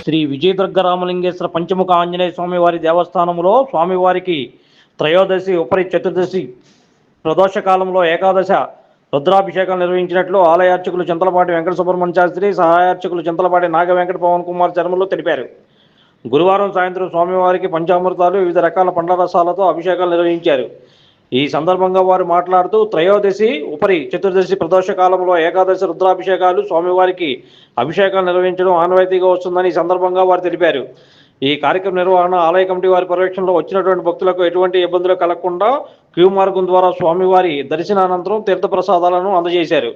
శ్రీ విజయదుర్గ రామలింగేశ్వర పంచముఖ ఆంజనేయ స్వామివారి దేవస్థానంలో స్వామివారికి త్రయోదశి ఉపరి చతుర్దశి ప్రదోష కాలంలో ఏకాదశ రుద్రాభిషేకం నిర్వహించినట్లు ఆలయార్చకులు చింతలపాటి వెంకట సుబ్రహ్మణ్య శాస్త్రి సహాయార్చకులు చింతలపాటి నాగ వెంకట పవన్ కుమార్ చర్మలు తెలిపారు. గురువారం సాయంత్రం స్వామివారికి పంచామృతాలు వివిధ రకాల పండ్ల రసాలతో అభిషేకాలు నిర్వహించారు. ఈ సందర్భంగా వారు మాట్లాడుతూ త్రయోదశి ఉపరి చతుర్దశి ప్రదోష కాలంలో ఏకాదశి రుద్రాభిషేకాలు స్వామివారికి అభిషేకాలు నిర్వహించడం ఆనవాయితీగా వస్తుందని ఈ సందర్భంగా వారు తెలిపారు. ఈ కార్యక్రమ నిర్వహణ ఆలయ కమిటీ వారి పర్యవేక్షణలో వచ్చినటువంటి భక్తులకు ఎటువంటి ఇబ్బందులు కలగకుండా క్యూ మార్గం ద్వారా స్వామివారి దర్శనానంతరం తీర్థప్రసాదాలను అందజేశారు.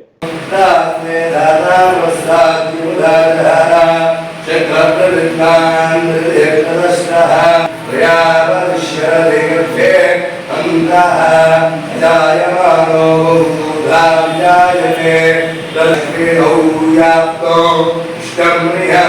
సర్వమ్రియో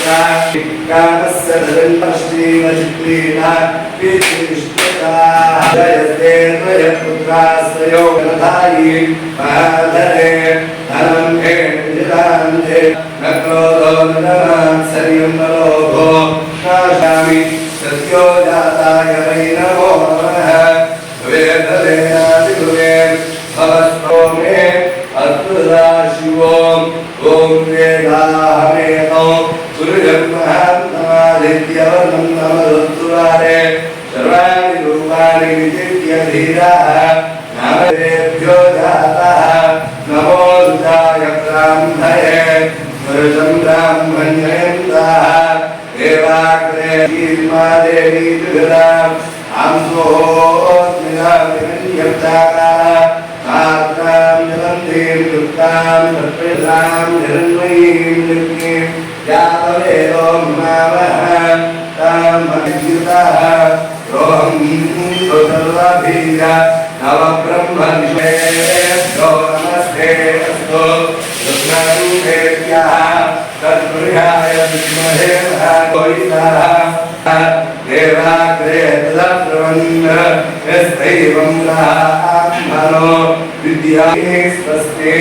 చంద్రాం జన్మయీం లక్ష్మీం ఆదరేదో రూపాణి విజిత్య ధీరాः నామదేభ్యో జాతాः నమో రుద్రాయ బ్రాహ్మణే పురుషం బ్రాహ్మణ్యేంద్రాः దేవాగ్రే దేవీ త్రిభిరాం ఆంసోస్మిరామిరణ్యప్తారాः ఆత్రాం జలంధీం తత్పురుషాయ విద్మహే దేవాగ్రే ఆత్మనో స్వస్తి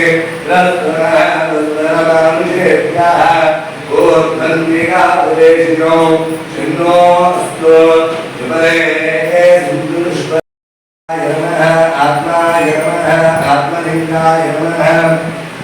చిన్నో అస్తు విమలే నమః ఆత్మాయ నమః ఆత్మలింగాయ నమః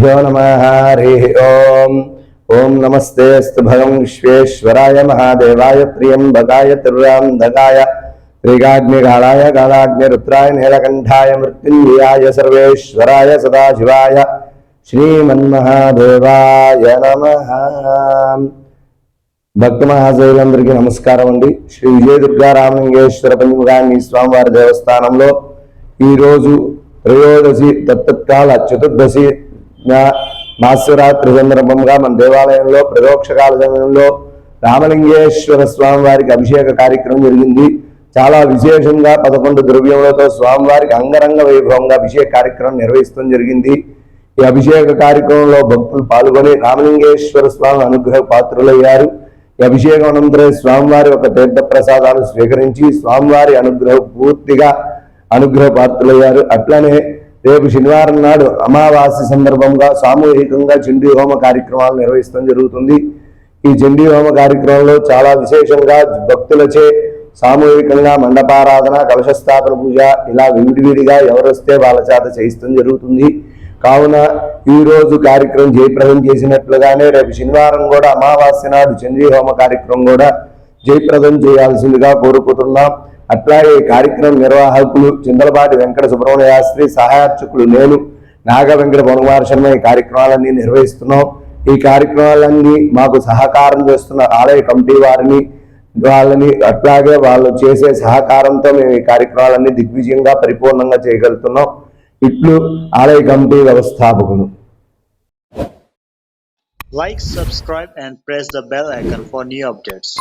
త్రినామ నమ హరి ఓం ఓం నమస్తే భగం విశ్వేశ్వరాయ మహాదేవాయ ప్రియం భగాయ త్రియంబకాయ తిర్రాంధకాయ త్రిగాగ్నిగాళాయ గాళాగ్నిరుద్రాయ నీలకంఠాయ మృత్యుంజయాయ సర్వేశ్వరాయ సదాశివాయ శ్రీమన్మహాదేవాయ నమ భక్త మహాశైలందరికీ నమస్కారం అండి. శ్రీ విజయ దుర్గా రామలింగేశ్వర పంచముగాన్ని స్వామివారి దేవస్థానంలో ఈరోజు త్రయోదశి తత్తత్కాల చతుర్దశి మాసరాత్రి సందర్భంగా మన దేవాలయంలో ప్రదోక్షకాల సమయంలో రామలింగేశ్వర స్వామివారికి అభిషేక కార్యక్రమం జరిగింది. చాలా విశేషంగా పదకొండు ద్రవ్యములతో స్వామివారికి అంగరంగ వైభవంగా అభిషేక కార్యక్రమం నిర్వహించడం జరిగింది. ఈ అభిషేక కార్యక్రమంలో భక్తులు పాల్గొని రామలింగేశ్వర స్వామి అనుగ్రహ పాత్రులయ్యారు. ఈ అభిషేకం అనంతరం స్వామివారి ఒక తీర్థ ప్రసాదాలు స్వీకరించి స్వామివారి అనుగ్రహం పూర్తిగా అనుగ్రహ పాత్రులయ్యారు. అట్లనే రేపు శనివారం నాడు అమావాస్య సందర్భంగా సామూహికంగా చండీ హోమ కార్యక్రమాలు నిర్వహించడం జరుగుతుంది. ఈ చండీ హోమ కార్యక్రమంలో చాలా విశేషంగా భక్తులచే సామూహికంగా మండపారాధన కలశస్థాపన పూజ ఇలా విడివిడిగా ఎవరొస్తే వాళ్ళ చేత చేయిస్తాం జరుగుతుంది. కావున ఈరోజు కార్యక్రమం జయప్రదం చేసినట్లుగానే రేపు శనివారం కూడా అమావాస్య నాడు చండీ హోమ కార్యక్రమం కూడా జయప్రదం చేయాల్సిందిగా కోరుకుంటున్నాం. అట్లాగే ఈ కార్యక్రమం నిర్వాహకులు చిందలపాటి వెంకట సుబ్రహ్మణ్య శాస్త్రి సహాయార్చకులు నేను నాగ వెంకట పనుమార శర్మ ఈ కార్యక్రమాలన్నీ నిర్వహిస్తున్నాం. ఈ కార్యక్రమాలన్నీ మాకు సహకారం చేస్తున్న ఆలయ కమిటీ వారిని వాళ్ళని అట్లాగే వాళ్ళు చేసే సహకారంతో మేము ఈ కార్యక్రమాలన్నీ దిగ్విజయంగా పరిపూర్ణంగా చేయగలుగుతున్నాం. ఇట్లు ఆలయ కమిటీ వ్యవస్థాపకులు. Like subscribe and press the bell icon for new updates